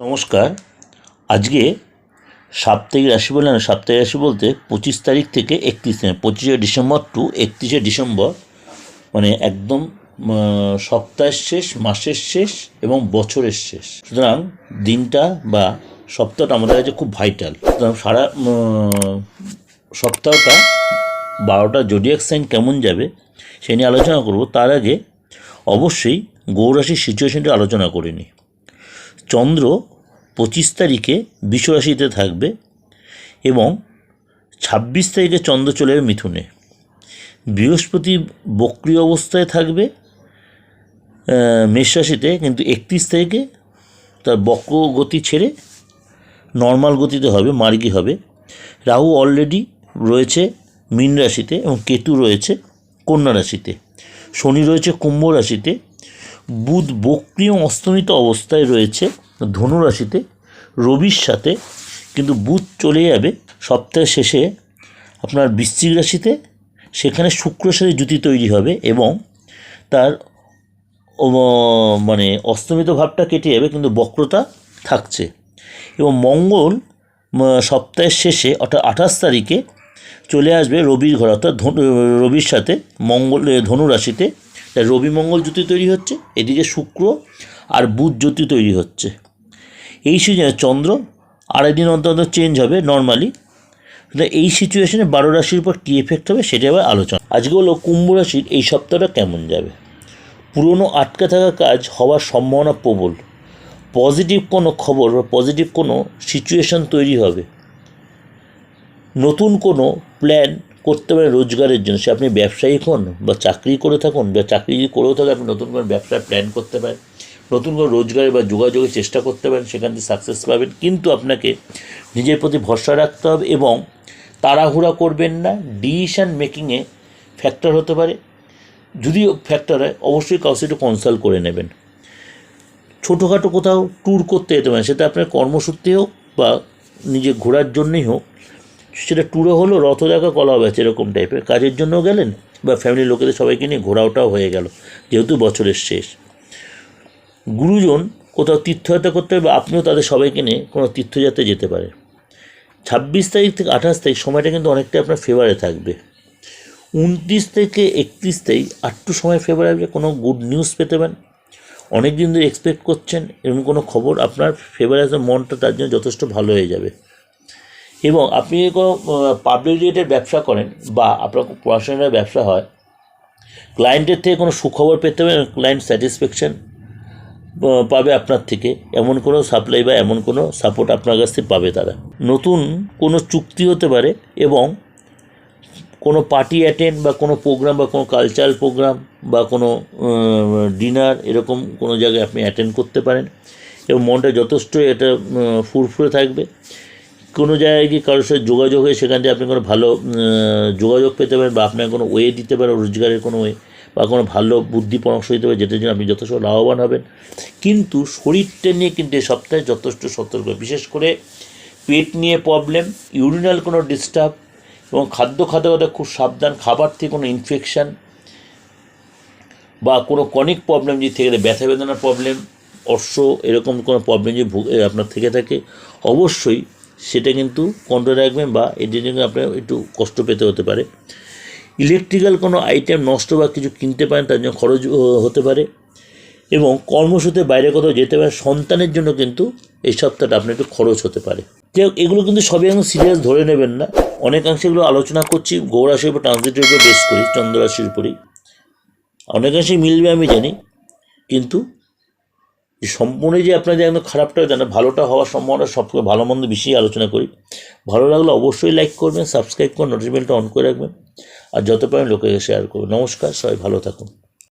নমস্কার। আজকে সাপ্তাহিক রাশি বলে না, সাপ্তাহিক রাশি বলতে পঁচিশ তারিখ থেকে একত্রিশ তারিখ, পঁচিশে ডিসেম্বর টু একত্রিশে ডিসেম্বর মানে একদম সপ্তাহের শেষ, মাসের শেষ এবং বছরের শেষ। সুতরাং দিনটা বা সপ্তাহটা আমাদের কাছে খুব ভাইটাল সুতরাং সারা সপ্তাহটা বারোটা জোডিয়াক সাইন কেমন যাবে সে নিয়ে আলোচনা করব। তার আগে অবশ্যই গৌরাশির সিচুয়েশনটা আলোচনা করে নিই। চন্দ্র পঁচিশ তারিখে বিশ্বরাশিতে থাকবে এবং ছাব্বিশ তারিখে চন্দ্র চলে মিথুনে। বৃহস্পতি বক্রি অবস্থায় থাকবে মেষরাশিতে কিন্তু একত্রিশ তারিখে তার বক্র গতি ছেড়ে নর্মাল গতিতে হবে, মার্গী হবে। রাহু অলরেডি রয়েছে মীন রাশিতে এবং কেতু রয়েছে কন্যা রাশিতে। শনি রয়েছে কুম্ভ রাশিতে। বুধ বক্রিয় অস্তমিত অবস্থায় রয়েছে। ধনু রাশিতে রবির সাথে কিন্তু বুধ চলে যাবে সপ্তাহের শেষে আপনার বৃশ্চিক রাশিতে, সেখানে শুক্রের সাথে জুতি তৈরি হবে এবং তার মানে অস্তমিত ভাবটা কেটে যাবে, কিন্তু বক্রতা থাকছে। এবং মঙ্গল সপ্তাহের শেষে অর্থাৎ আঠাশ তারিখে চলে আসবে রবির ঘর, অর্থাৎ রবির সাথে মঙ্গল ধনুরাশিতে রবি মঙ্গল জ্যোতি তৈরি হচ্ছে, এদিকে শুক্র আর বুধ জ্যোতি তৈরি হচ্ছে। এই সিজনে চন্দ্র আড়াই দিন অন্তর অন্তর চেঞ্জ হবে নর্মালি এই সিচুয়েশনে বারো রাশির উপর কী এফেক্ট হবে সেটা আবার আলোচনা। আজকে হলো কুম্ভ রাশির এই সপ্তাহটা কেমন যাবে? পুরনো আটকে থাকা কাজ হওয়ার সম্ভাবনা প্রবল। পজিটিভ কোনো খবর বা পজিটিভ কোনো সিচুয়েশন তৈরি হবে। নতুন কোনো প্ল্যান করতে পারেন রোজগারের জন্য। সে আপনি ব্যবসায়ী হন বা চাকরি করে থাকুন, বা চাকরি করেও থাকে আপনি নতুন কোনো ব্যবসার প্ল্যান করতে পারেন। নতুন কোনো রোজগারের বা যোগাযোগের চেষ্টা করতে পারেন, সেখান থেকে সাকসেস পাবেন। কিন্তু আপনাকে নিজের প্রতি ভরসা রাখতে হবে এবং তাড়াহুড়া করবেন না। ডিসিশান মেকিংয়ে ফ্যাক্টর হতে পারে। যদিও ফ্যাক্টর হয়, অবশ্যই কাউকে একটু কনসাল্ট করে নেবেন। ছোটোখাটো কোথাও ট্যুর করতে যেতে পারেন, সেটা আপনার কর্মসূত্রে হোক বা নিজে ঘোরার জন্যই হোক। সেটা ট্যুরে হলো রথ দেখা কলা হবে এরকম টাইপের কাজের জন্য গেলেন বা ফ্যামিলির লোকেদের সবাইকে নিয়ে ঘোরাওটাও হয়ে গেল, যেহেতু বছরের শেষ। গুরুজন কোথাও তীর্থযাত্রা করতে হবে বা আপনিও তাদের সবাইকে নিয়ে কোনো তীর্থযাত্রায় যেতে পারেন ছাব্বিশ তারিখ থেকে আঠাশ তারিখ সময়টা কিন্তু অনেকটাই আপনার ফেভারে থাকবে। উনত্রিশ থেকে একত্রিশ তারিখ আটটু সময় ফেভারে আসবে, কোনো গুড নিউজ পেতে পারেন। অনেক দিন ধরে এক্সপেক্ট করছেন, এরকম কোনো খবর আপনার ফেভারে আসলে মনটা তার জন্য যথেষ্ট ভালো হয়ে যাবে। এবং আপনি যদি কোনো পাবলিক রিলেটেড ব্যবসা করেন বা আপনার পড়াশোনার ব্যবসা হয় ক্লায়েন্টের থেকে কোনো সুখবর পেতে পারেন ক্লায়েন্ট স্যাটিসফ্যাকশান পাবে আপনার থেকে। এমন কোনো সাপ্লাই বা এমন কোনো সাপোর্ট আপনার কাছ থেকে পাবে তারা। নতুন কোনো চুক্তি হতে পারে এবং কোনো পার্টি অ্যাটেন্ড বা কোনো প্রোগ্রাম বা কোনো কালচারাল প্রোগ্রাম বা কোনো ডিনার এরকম কোনো জায়গায় আপনি অ্যাটেন্ড করতে পারেন এবং মনটা যথেষ্ট এটা ফুরফুরে থাকবে। কোনো জায়গায় গিয়ে কারোর সাথে যোগাযোগ হয়ে সেখান থেকে আপনি কোনো ভালো যোগাযোগ পেতে পারেন বা আপনার কোনো ওয়ে দিতে পারেন রোজগারের কোনো ওয়ে বা কোনো ভালো বুদ্ধি পরামর্শ দিতে পারে, যেটার জন্য আপনি যথেষ্ট লাভবান হবেন। কিন্তু শরীরটা নিয়ে কিন্তু এই সপ্তাহে যথেষ্ট সতর্ক, বিশেষ করে পেট নিয়ে প্রবলেম ইউরিনাল কোনো ডিস্টার্ব এবং খাদ্য খাদ্যগত খুব সাবধান, খাবার থেকে কোনো ইনফেকশান বা কোনো কনিক প্রবলেম যদি থেকে ব্যথা বেদনার প্রবলেম অশ্ব, এরকম কোনো প্রবলেম যদি আপনার থেকে থাকে, অবশ্যই সেটা কিন্তু কন্ট্রোল রাখবেন বা এটির জন্য আপনার একটু কষ্ট পেতে হতে পারে। ইলেকট্রিক্যাল কোনো আইটেম নষ্ট বা কিছু কিনতে পারেন, তার জন্য খরচ হতে পারে। এবং কর্মসূত্রে বাইরে কোথাও যেতে পারে, সন্তানের জন্য কিন্তু এই সপ্তাহটা আপনার একটু খরচ হতে পারে। যাই এগুলো কিন্তু সবই এখন সিরিয়াস ধরে নেবেন না। অনেকাংশে এগুলো আলোচনা করছি গৌরাশির উপর ট্রান্সলেটের উপর বেশ করি চন্দ্ররাশির উপরেই। অনেকাংশেই মিলবে আমি জানি, কিন্তু যে সম্পূর্ণ যে আপনার যে একদম খারাপটা জানা ভালোটা হওয়ার সম্ভাবনা সবথেকে ভালো মন্দ বেশি আলোচনা করি। ভালো লাগলে অবশ্যই লাইক করবেন সাবস্ক্রাইব করুন নোটিফিকেশনটা অন করে রাখবেন। আর যত পারেন লোকে শেয়ার করবেন। নমস্কার, সবাই ভালো থাকুন।